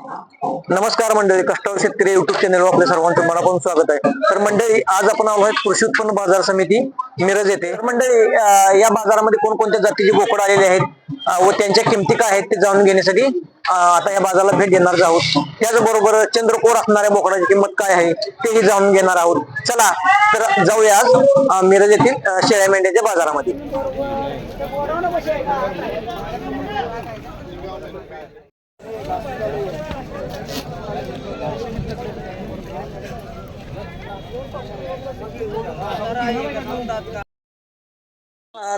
नमस्कार मंडळी कष्टावर शेतकरी युट्यूब चॅनल आपल्या सर्वांचं मनापासून स्वागत आहे. तर मंडळी आज आपण आलो आहे कृषी उत्पन्न बाजार समिती मिरज येथे. तर मंडळी या बाजारामध्ये कोणकोणत्या जातीचे बोकड आलेले आहेत व त्यांच्या किमती काय आहेत ते जाणून घेण्यासाठी आता या बाजाराला भेट देणार आहोत. त्याचबरोबर चंद्रकोर असणाऱ्या बोकडाची किंमत काय आहे तेही जाणून घेणार आहोत. चला तर जाऊया आज मिरज येथील शेळ्या मेंढ्याच्या बाजारामध्ये अं,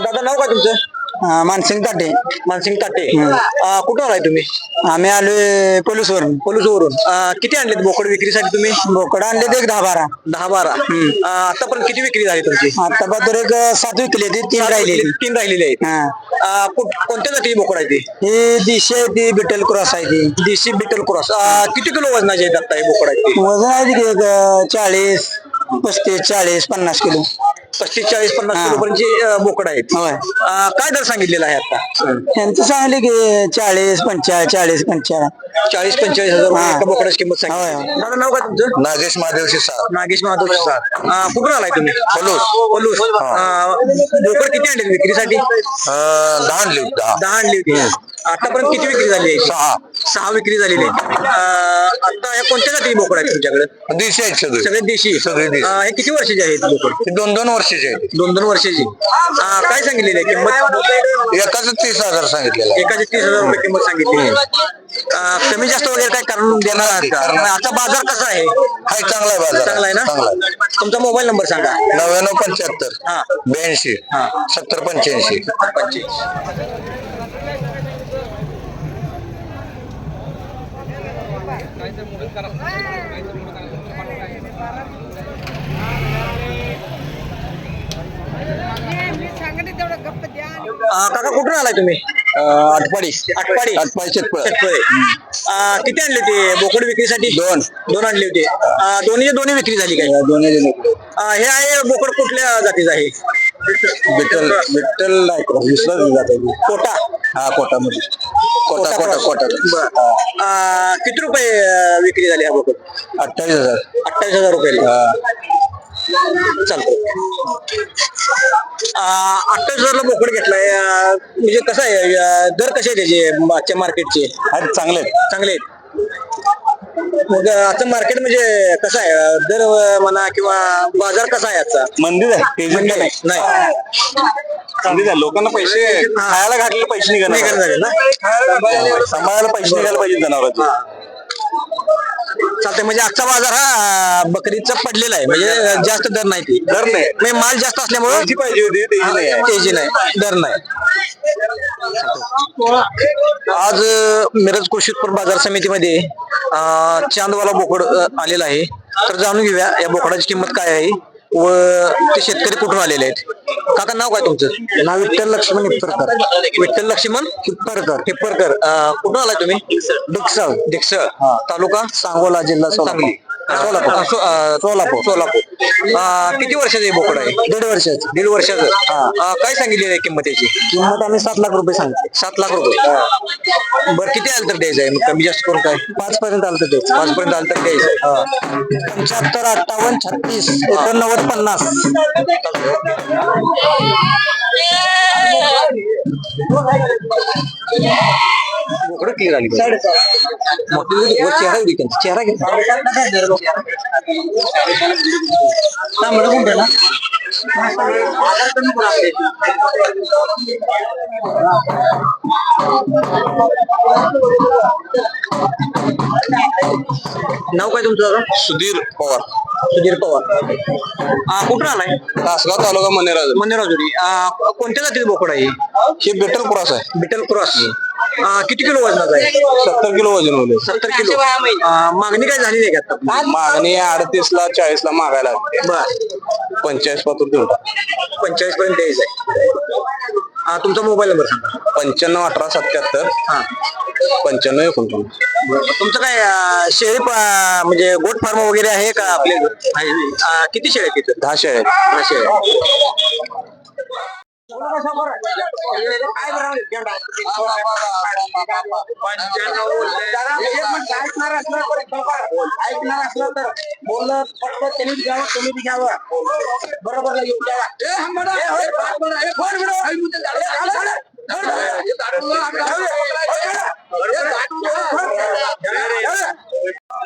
दादा नाव का तुमचं? मानसिंग ताटे. मानसिंग ताटे. अं, कुठून आलाय तुम्ही? आम्ही आलोय पोलीसवरून. पोलूसवरून. अं, किती आणलेत बोकड विक्रीसाठी तुम्ही? बोकड आणले एक दहा बारा दहा बारा अं, आतापर्यंत किती विक्री झाली तुमची? आता बहादूर एक सात विकले ती तीन राहिलेली. तीन राहिलेले आहेत. हा. अं, कुठ- कोणत्या जातीची बोकड आहे ती? ही दिशे आहे ती बिटल क्रॉस आहे ती. देशी बिटल क्रॉस किती किलो वजनाचे आहेत आता हे बोकड आहेत ते? वजन आहे ती एक अं, चाळीस पस्तीस चाळीस पन्नास किलो. पस्तीस चाळीस पन्नास हा. बोकड आहेत. होय. अं, काय दर सांगितलेला आहे आता? त्यांचं सांगले की चाळीस पंचाळीस चाळीस पंचाळीस. चाळीस पंचेचाळीस हजार रुपये हा. एका बोकडाची किंमत सांगितली. होय. दादा नाव काय तुमचं? नागेश महादेव शिरसाट नागेश महादेव सर कुठून आलाय तुम्ही? पलूस. पलूस. अं, बोकड किती आणले विक्रीसाठी? अं, दहा आणली होती, दहा. दहा आणली होती. आतापर्यंत किती विक्री झाली आहे? सहा. सहा विक्री झालेली आहे. अं, आता या कोणत्या जाती बोकड आहेत तुमच्याकडे? देशी आहेत सगळे. सगळे देशी. सगळे देशी. अं, हे किती वर्षाचे आहेत बोकड? ते दोन दोन वर्षाचे आहेत. दोन दोन वर्षाची. अं, काय सांगितलेली आहे किंमत? एकाच तीस हजार सांगितलेलं आहे. एकाची तीस हजार रुपये किंमत सांगितली अं, कमी जास्त वगैरे काय कारण देणार आहात का? कारण- आता बाजार कसा आहे? हाय चांगला आहे बाजार. चांगला आहे ना? आहे. तुमचा मोबाईल नंबर सांगा. नव्याण्णव पंच्याहत्तर. हा. ब्याऐंशी. हा. सत्तर पंच्याऐंशी. काका कुठून आलाय तुम्ही? आठपाडी आटपाडी. आटपाडी. शेतपळ किती आणले ते बोकड विक्रीसाठी? दोन. दोन आणले होते. दोन्ही दोन्ही विक्री झाली काय? दोन्ही हे आहे बोकड कुठल्या जातीचं आहे? विठ्ठल विठ्ठल नाही कोटा. हा कोटामध्ये. कोटा कोटा कोटा बरं. अं, किती रुपये अं, विक्री झाली हा बोकड अठ्ठावीस हजार. अठ्ठावीस हजार रुपये. चालतो अठ्ठावीस हजारला बोकड घेतलाय. अं, म्हणजे कसं आहे अं, दर कसे आहे त्याचे आजच्या मार्केटचे? चांगले आहेत. चांगले आहेत. मग आजचं मार्केट म्हणजे कसं आहे अं, दर अं, म्हणा किंवा बाजार कसा आहे आजचा? मंदिर आहे नाही. लोकांना पैसे खायला घातलेले पैसे नाही निघाले ना? सांभाळायला पैसे निघायला पाहिजे जनावरांचे. चालतंय म्हणजे आजचा बाजार हा बकरीचा पडलेला आहे. म्हणजे जास्त दर नाही ती. दर नाही. म्हणजे माल जास्त असल्यामुळे तेजी पाहिजे होती तेजी नाही आहे. तेजी नाही. दर नाही. आज अं, मिरज कृषी उत्पन्न बाजार समितीमध्ये अं, चांदवाला बोकड अं, आलेला आहे. तर जाणून घेऊया या बोकडाची किंमत काय आहे? व ते शेतकरी कुठून आलेले आहेत? काका नाव काय तुमचं? नाव विठ्ठल लक्ष्मण हिप्परकर विठ्ठल लक्ष्मण हिप्परकर हिप्परकर अं, कुठून आलाय तुम्ही? डिक्सळ. डिक्सळ. तालुका? सांगोला जिल्हा सांगली. सोलापूर. सोलापूर सोलापूर. अं, किती वर्षाचं हे बोकड आहे? दीड वर्षाचं. दीड वर्षाचं. अं, काय सांगितली आहे किंमत त्याची किंमत आम्ही सात लाख रुपये सांगितले. सात लाख रुपये. बरं किती आलं तर द्यायचं आहे? मग कमी जास्त करून काय? पाच पर्यंत आलं तर द्यायचं. पाच पर्यंत आलं तर द्यायचं. पंच्याहत्तर अठ्ठावन्न छत्तीस एकोणनव्वद पन्नास. बोकडं क्लिअर आली मोठी वर चेहरा चेहरा घे तांबडं कोणतं ना नाव काय तुमचं सुधीर पवार. सुधीर पवार. आ, कुठं आलाय? तासगाव तालुका मनेराज मंदिराजुरी कोणत्या जातीचं बोकड आहे हे? बेटर क्रॉस आहे. बिटल क्रॉस आ, किती किलो वजनाचा आहे? सत्तर किलो वजन होते. सत्तर किलो. मागणी काय झाली नाही का आता? मागणी अडतीस ला चाळीस ला मागायला बर. पंचेचाळीस पातूर देऊ पंचेचाळीस पर्यंत द्यायचं आहे. आ, तुमचा मोबाईल नंबर सांगा. पंच्याण्णव अठरा सत्याहत्तर हा. पंच्याण्णव एकोणपन्नास. तुमचं काय शेळी पा- म्हणजे गोट फार्म वगैरे आहे का आपले? आहे? किती शेळ्या आहेत तिथं दहा शेळ्या आहेत. दहा शेळ्या ऐकणार असलं तर बोललं पटलं त्यांनी घ्यावं तुम्ही बी घ्यावं बरोबर येऊन द्यावा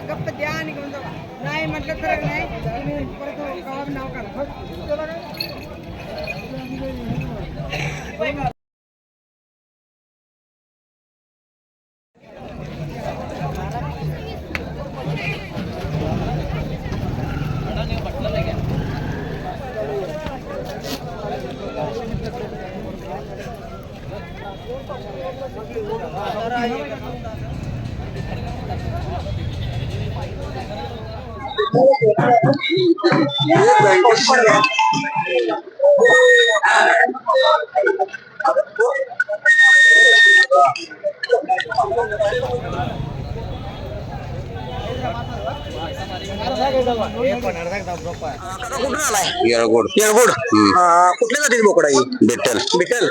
गप्प द्या आणि घेऊन जावा नाही म्हटलं तर नाही तुम्ही परत गावात नाव काढा. येळगोड येळगोड अं, कुठल्या जातीची बोकड आहे ही? बेटल बिटल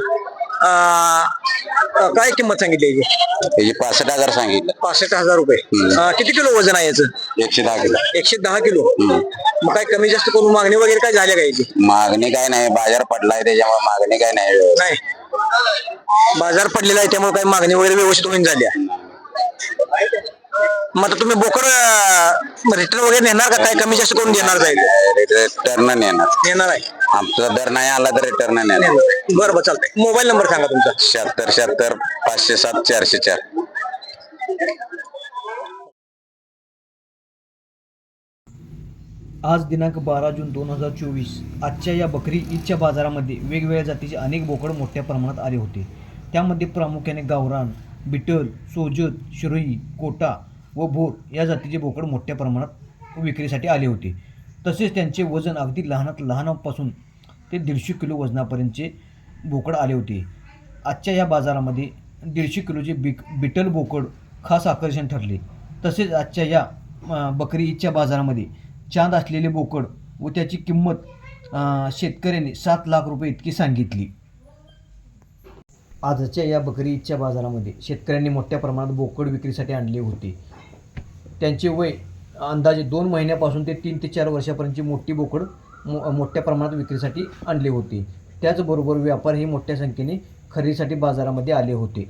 अं, काय किंमत सांगितली याची? त्याची पासष्ट हजार सांगितलं. पासष्ट हजार रुपये. अं, किती किलो वजन आहे याचं? एकशे दहा किलो. एकशे दहा किलो. मग काय कमी जास्त करून मागणी वगैरे काय झाल्या का याची? मागणी काय नाही बाजार पडलाय त्याच्यामुळे मागणी काय नाही नाही. बाजार पडलेला आहे त्यामुळे काही मागणी वगैरे व्यवस्थित होऊन झाल्या मग आता तुम्ही बोकड रिटर्न वगैरे नेणार का? काय कमी जास्त करून देणार जाईल रिटर्न नेणार. नेणार आहे. आमचा दर नाही आला तर रिटर्न नेणार. बरं बरं चालतंय. मोबाईल नंबर सांगा तुमचा. शहात्तर शहात्तर पाचशे सात चारशे चार. आज दिनांक बारा जून दोन हजार चोवीस. आजच्या या बकरी ईदच्या बाजारामध्ये वेगवेगळ्या जातीचे अनेक बोकड मोठ्या प्रमाणात आले होते. त्यामध्ये प्रामुख्याने गावरान बिटल सोजत शिरोई कोटा व बोर या जातीचे बोकड मोठ्या प्रमाणात विक्रीसाठी आले होते. तसेच त्यांचे वजन अगदी लहानात लहानापासून ते दीडशे किलो वजनापर्यंतचे बोकड आले होते. आजच्या या बाजारामध्ये दीडशे किलोचे बिक बिटल बोकड खास आकर्षण ठरले. तसेच आजच्या या बकरी ईदच्या बाजारामध्ये चांद असलेले बोकड व त्याची किंमत शेतकऱ्याने सात लाख रुपये इतकी सांगितली. आजच्या या बकरी ईदच्या बाजारामध्ये शेतकऱ्यांनी मोठ्या प्रमाणात बोकड विक्रीसाठी आणले होते. त्यांचे वय अंदाजे दोन महिन्यापासून ते तीन ते चार वर्षापर्यंतची मोठी बोकड मो मोठ्या प्रमाणात विक्रीसाठी आणली होती. त्याचबरोबर व्यापारही मोठ्या संख्येने खरेदीसाठी बाजारामध्ये आले होते.